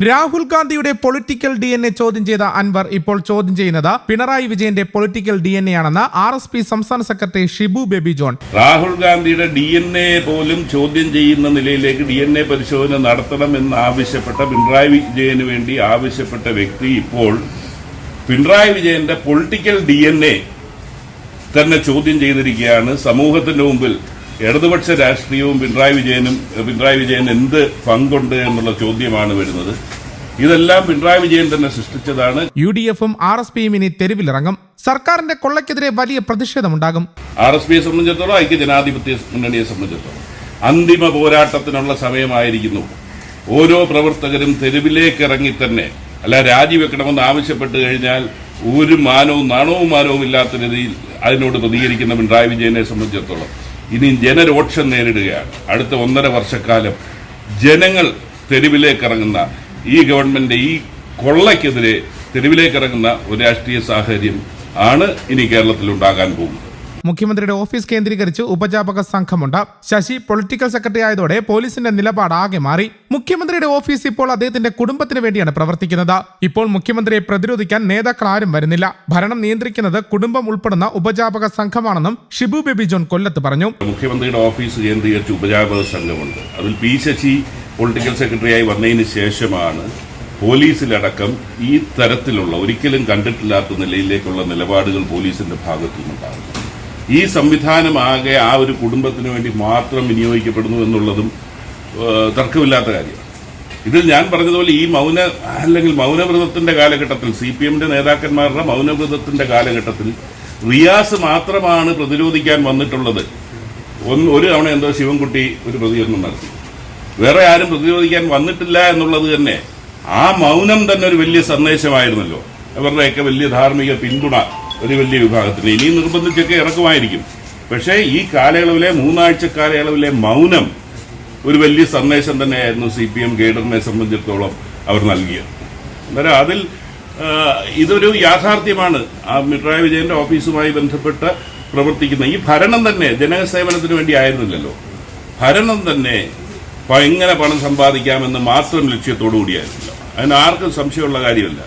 രാഹുൽ ഗാന്ധിയുടെ political D N A ചോദ്യം ചെയ്ത അൻവർ ഇപ്പോൾ ചോദ്യം ചെയ്യുന്നത് പിണറായി വിജയന്റെ പൊളിറ്റിക്കൽ ഡി എൻ എ ആണെന്ന് ആർ എസ് പി സംസ്ഥാന സെക്രട്ടറി ഷിബു ബേബി ജോൺ. രാഹുൽ ഗാന്ധിയുടെ ഡി എൻ എ പോലും ചോദ്യം ചെയ്യുന്ന നിലയിലേക്ക് ഡി എൻ എ പരിശോധന നടത്തണമെന്ന് ആവശ്യപ്പെട്ട പിണറായി വിജയന് വേണ്ടി ആവശ്യപ്പെട്ട വ്യക്തി ഇപ്പോൾ പിണറായി വിജയന്റെ പൊളിറ്റിക്കൽ ഡി എൻ എ തന്നെ ചോദ്യം ചെയ്തിരിക്കുകയാണ്. സമൂഹത്തിന്റെ മുമ്പിൽ ഇടതുപക്ഷ രാഷ്ട്രീയവും പിണറായി വിജയനും പിണറായി വിജയൻ എന്ത് പങ്കുണ്ട് എന്നുള്ള ചോദ്യമാണ് വരുന്നത്. ഇതെല്ലാം പിണറായി വിജയൻ തന്നെ സൃഷ്ടിച്ചതാണ്. യു ഡി എഫും ആർ എസ് പിയും ഇനി തെരുവിലിറങ്ങും. സർക്കാരിന്റെ കൊള്ളയ്ക്കെതിരെ വലിയ പ്രതിഷേധമുണ്ടാകും. ആർ എസ് പിയെ സംബന്ധിച്ചിടത്തോളം ഐക്യ ജനാധിപത്യ മുന്നണിയെ സംബന്ധിച്ചിടത്തോളം. അന്തിമ പോരാട്ടത്തിനുള്ള സമയമായിരിക്കുന്നു. ഓരോ പ്രവർത്തകരും തെരുവിലേക്ക് ഇറങ്ങി തന്നെ അല്ല രാജിവെക്കണമെന്ന് ആവശ്യപ്പെട്ട് കഴിഞ്ഞാൽ ഒരു മാനവും നാണവും മാനവും ഇല്ലാത്ത രീതിയിൽ അതിനോട് പ്രതികരിക്കുന്ന പിണറായി വിജയനെ സംബന്ധിച്ചിടത്തോളം. ഇനി ജനരോക്ഷം നേരിടുകയാണ്. അടുത്ത ഒന്നര വർഷക്കാലം ജനങ്ങൾ തെരുവിലേക്ക് ഇറങ്ങുന്ന ഈ ഗവൺമെന്റ് ഈ കൊള്ളയ്ക്കെതിരെ തെരുവിലേക്ക് ഇറങ്ങുന്ന ഒരു രാഷ്ട്രീയ സാഹചര്യം ആണ് ഇനി കേരളത്തിൽ ഉണ്ടാകാൻ പോകുന്നത്. മുഖ്യമന്ത്രിയുടെ ഓഫീസ് കേന്ദ്രീകരിച്ച് ഉപജാപക സംഘമുണ്ട്. ശശി പൊളിറ്റിക്കൽ സെക്രട്ടറി ആയതോടെ പോലീസിന്റെ നിലപാട് ആകെ മാറി. മുഖ്യമന്ത്രിയുടെ ഓഫീസ് ഇപ്പോൾ അദ്ദേഹത്തിന്റെ കുടുംബത്തിന് വേണ്ടിയാണ് പ്രവർത്തിക്കുന്നത്. ഇപ്പോൾ മുഖ്യമന്ത്രിയെ പ്രതിരോധിക്കാൻ നേതാക്കൾ ആരും വരുന്നില്ല. ഭരണം നിയന്ത്രിക്കുന്നത് കുടുംബം ഉൾപ്പെടുന്ന ഉപജാപക സംഘമാണെന്നും ഷിബു ബേബി ജോൺ കൊല്ലത്ത് പറഞ്ഞു. മുഖ്യമന്ത്രിയുടെ ഓഫീസ് കേന്ദ്രീകരിച്ച് ഉപജാപക സംഘമുണ്ട്. അതിൽ പി ശശി പൊളിറ്റിക്കൽ സെക്രട്ടറി ആയി വന്നതിന് ശേഷമാണ് പോലീസിലടക്കം ഈ തരത്തിലുള്ള ഒരിക്കലും കണ്ടിട്ടില്ലാത്ത നിലയിലേക്കുള്ള നിലപാടുകൾ പോലീസിന്റെ ഭാഗത്തു നിന്നുണ്ടാകുന്നത് ഈ സംവിധാനമാകെ ആ ഒരു കുടുംബത്തിന് വേണ്ടി മാത്രം വിനിയോഗിക്കപ്പെടുന്നു എന്നുള്ളതും തർക്കമില്ലാത്ത കാര്യമാണ്. ഇതിൽ ഞാൻ പറഞ്ഞതുപോലെ ഈ മൗന അല്ലെങ്കിൽ മൗനവ്രതത്തിന്റെ കാലഘട്ടത്തിൽ സി പി എമ്മിന്റെ നേതാക്കന്മാരുടെ മൗനവ്രതത്തിന്റെ കാലഘട്ടത്തിൽ റിയാസ് മാത്രമാണ് പ്രതിരോധിക്കാൻ വന്നിട്ടുള്ളത്. ഒന്ന് ഒരു തവണ എന്തോ ശിവൻകുട്ടി ഒരു പ്രതികരണം നടത്തി. വേറെ ആരും പ്രതിരോധിക്കാൻ വന്നിട്ടില്ല എന്നുള്ളത് തന്നെ ആ മൗനം തന്നെ ഒരു വലിയ സന്ദേശമായിരുന്നല്ലോ. അവരുടെയൊക്കെ വലിയ ധാർമ്മിക പിന്തുണ. ഒരു വലിയ വിഭാഗത്തിന്. ഇനിയും നിർബന്ധിച്ചൊക്കെ ഇറക്കുമായിരിക്കും. പക്ഷേ ഈ കാലയളവിലെ മൂന്നാഴ്ച കാലയളവിലെ മൗനം ഒരു വലിയ സന്ദേശം തന്നെയായിരുന്നു സി പി എം ഗൈഡറിനെ സംബന്ധിച്ചിടത്തോളം അവർ നൽകിയത്. അന്നേരം അതിൽ ഇതൊരു യാഥാർത്ഥ്യമാണ്. ആ പിണറായി വിജയന്റെ ഓഫീസുമായി ബന്ധപ്പെട്ട് പ്രവർത്തിക്കുന്ന ഈ ഭരണം തന്നെ ജനസേവനത്തിന് വേണ്ടി ആയിരുന്നില്ലല്ലോ. ഭരണം തന്നെ എങ്ങനെ പണം സമ്പാദിക്കാമെന്ന് മാത്രം ലക്ഷ്യത്തോടു കൂടിയായിരുന്നില്ല. അതിന് ആർക്കും സംശയമുള്ള കാര്യമല്ല.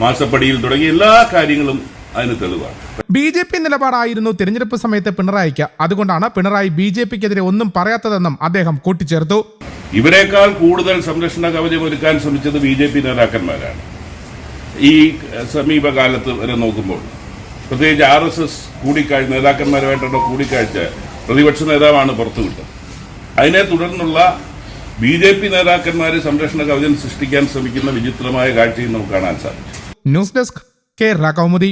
മാസപ്പടിയിൽ തുടങ്ങിയ എല്ലാ കാര്യങ്ങളും അതിന് തെളിവാണ്. ബി ജെ പി നിലപാടായിരുന്നു തിരഞ്ഞെടുപ്പ് സമയത്ത് പിണറായിക്ക്. അതുകൊണ്ടാണ് പിണറായി ബി ജെ പിക്കെതിരെ ഒന്നും പറയാത്തതെന്നും അദ്ദേഹം കൂട്ടിച്ചേർത്തു. ഇവരെക്കാൾ കൂടുതൽ സംരക്ഷണ കവചം ഒരുക്കാൻ ശ്രമിച്ചത് ബി ജെ പി നേതാക്കന്മാരാണ്. ഈ സമീപകാലത്ത് വരെ നോക്കുമ്പോൾ പ്രത്യേകിച്ച് ആർ എസ് എസ് കൂടിക്കാഴ്ച നേതാക്കന്മാരുമായിട്ടുള്ള കൂടിക്കാഴ്ച പ്രതിപക്ഷ നേതാവാണ് പുറത്തുവിട്ടത് അതിനെ തുടർന്നുള്ള ബി ജെ പി നേതാക്കന്മാർ സംരക്ഷണ കവചം സൃഷ്ടിക്കാൻ ശ്രമിക്കുന്ന വിചിത്രമായ കാഴ്ചയും നമുക്ക് കാണാൻ സാധിച്ചു. News desk K. കൗമുദി